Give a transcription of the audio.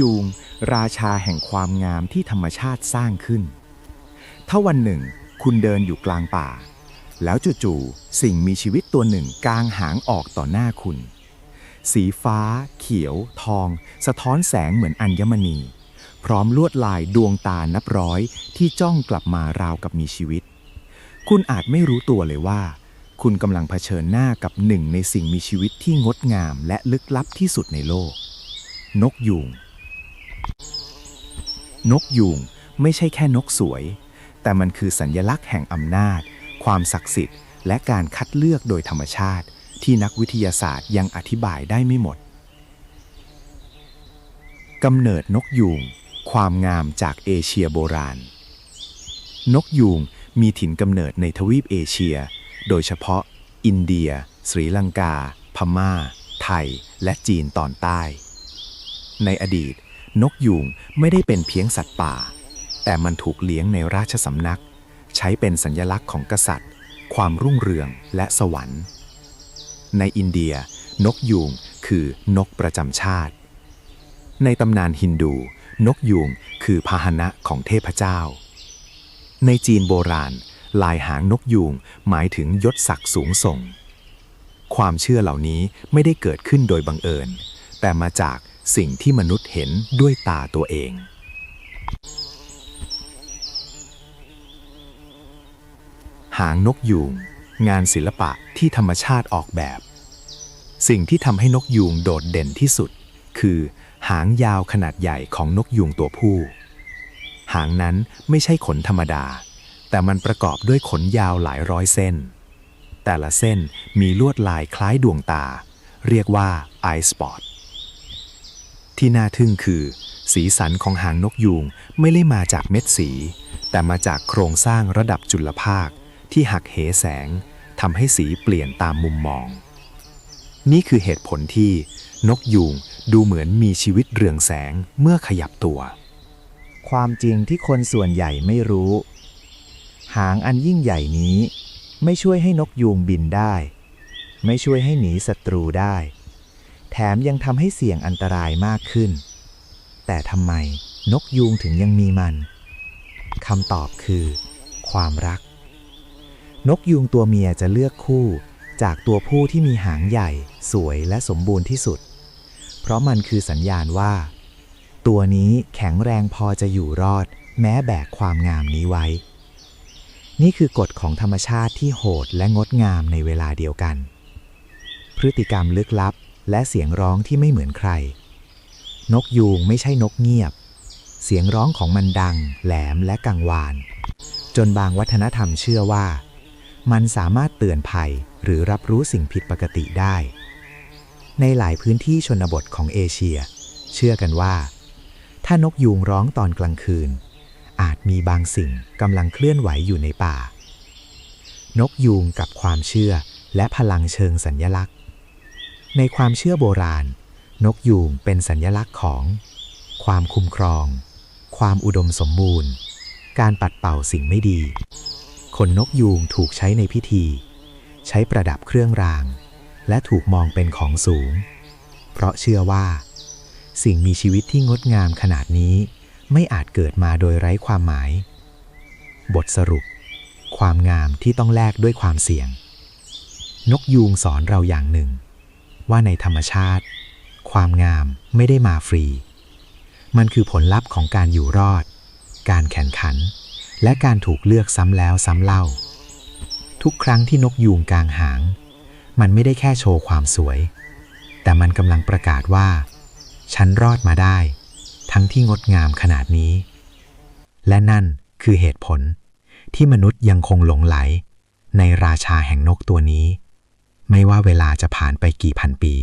ยูง ราชาแห่งความงามที่ธรรมชาติสร้างขึ้น ถ้าวันหนึ่ง คุณเดินอยู่กลางป่า แล้วจู่ๆสิ่งมีชีวิตตัวหนึ่งกางหางออกต่อหน้าคุณ สีฟ้า เขียว ทอง สะท้อนแสงเหมือนอัญมณี พร้อมลวดลายดวงตานับร้อยที่จ้องกลับมาราวกับมีชีวิต คุณอาจไม่รู้ตัวเลยว่าคุณกำลังเผชิญหน้ากับหนึ่งในสิ่งมีชีวิตที่งดงามและลึกลับที่สุดในโลก นกยูง นกยูงไม่ใช่แค่นกสวย แต่มันคือสัญญลักษณ์แห่งอำนาจ ความศักดิ์สิทธิ์ และการคัดเลือกโดยธรรมชาติ ที่นักวิทยาศาสตร์ยังอธิบายได้ไม่หมดกำเนิดนกยูงความงามจากเอเชียโบราณ นกยูงมีถิ่นกำเนิดในทวีปเอเชีย โดยเฉพาะ อินเดีย สรีลังกา พม่า ไทย และจีนตอนใต้ ในอดีต นกยูงไม่ได้เป็นเพียงสัตว์ป่า แต่มันถูกเลี้ยงในราชสำนัก ใช้เป็นสัญลักษณ์ของกษัตริย์ ความรุ่งเรืองและสวรรค์ ในอินเดีย นกยูงคือนกประจำชาติ ในตำนานฮินดู นกยูงคือพาหนะของเทพเจ้า ในจีนโบราณ ลายหางนกยูงหมายถึงยศศักดิ์สูงส่ง ความเชื่อเหล่านี้ไม่ได้เกิดขึ้นโดยบังเอิญ แต่มาจาก สิ่งที่มนุษย์เห็นด้วยตาตัวเอง หางนกยูงงานศิลปะที่ธรรมชาติออกแบบ สิ่งที่ทำให้นกยูงโดดเด่นที่สุด คือหางยาวขนาดใหญ่ของนกยูงตัวผู้ หางนั้นไม่ใช่ขนธรรมดา แต่มันประกอบด้วยขนยาวหลายร้อยเส้น แต่ละเส้นมีลวดลายคล้ายดวงตา เรียกว่า eye spot ที่น่าทึ่งคือ สีสันของหางนกยูงไม่ได้มาจากเม็ดสี แต่มาจากโครงสร้างระดับจุลภาคที่หักเหแสงทำให้สีเปลี่ยนตามมุมมอง นี่คือเหตุผลที่ นกยูงดูเหมือนมีชีวิตเรืองแสงเมื่อขยับตัว ความจริงที่คนส่วนใหญ่ไม่รู้ หางอันยิ่งใหญ่นี้ ไม่ช่วยให้นกยูงบินได้ ไม่ช่วยให้หนีศัตรูได้ แถมยังทำให้เสี่ยงอันตรายมากขึ้น แต่ทำไมนกยูงถึงยังมีมันคำตอบคือ ความรัก นกยูงตัวเมียจะเลือกคู่ จากตัวผู้ที่มีหางใหญ่ สวยและสมบูรณ์ที่สุด เพราะมันคือสัญญาณว่า ตัวนี้แข็งแรงพอจะอยู่รอด แม้แบกความงามนี้ไว้ นี่คือกฎของธรรมชาติที่โหดและงดงามในเวลาเดียวกัน พฤติกรรมลึกลับ และเสียงร้องที่ไม่เหมือนใคร นกยูงไม่ใช่นกเงียบ เสียงร้องของมันดัง แหลมและกังวาน จนบางวัฒนธรรมเชื่อว่า มันสามารถเตือนภัยหรือรับรู้สิ่งผิดปกติได้ ในหลายพื้นที่ชนบทของเอเชีย เชื่อกันว่า ถ้านกยูงร้องตอนกลางคืน อาจมีบางสิ่งกำลังเคลื่อนไหวอยู่ในป่า นกยูงกับความเชื่อและพลังเชิงสัญญลักษณ์ ในความเชื่อโบราณ นกยูงเป็นสัญญลักษณ์ของ ความคุ้มครอง ความอุดมสมบูรณ์ การปัดเป่าสิ่งไม่ดี ขนนกยูงถูกใช้ในพิธี ใช้ประดับเครื่องราง และถูกมองเป็นของสูง เพราะเชื่อว่า สิ่งมีชีวิตที่งดงามขนาดนี้ ไม่อาจเกิดมาโดยไร้ความหมาย บทสรุป ความงามที่ต้องแลกด้วยความเสี่ยง นกยูงสอนเราอย่างหนึ่ง ว่าในธรรมชาติ ความงามไม่ได้มาฟรี มันคือผลลัพธ์ของการอยู่รอด การแข่งขัน และการถูกเลือกซ้ำแล้วซ้ำเล่า ทุกครั้งที่นกยูงกลางหาง มันไม่ได้แค่โชว์ความสวย แต่มันกำลังประกาศว่า ฉันรอดมาได้ ทั้งที่งดงามขนาดนี้ และนั่นคือเหตุผลที่มนุษย์ยังคงหลงไหล ในราชาแห่งนกตัวนี้ ไม่ว่าเวลาจะผ่านไปกี่พันปี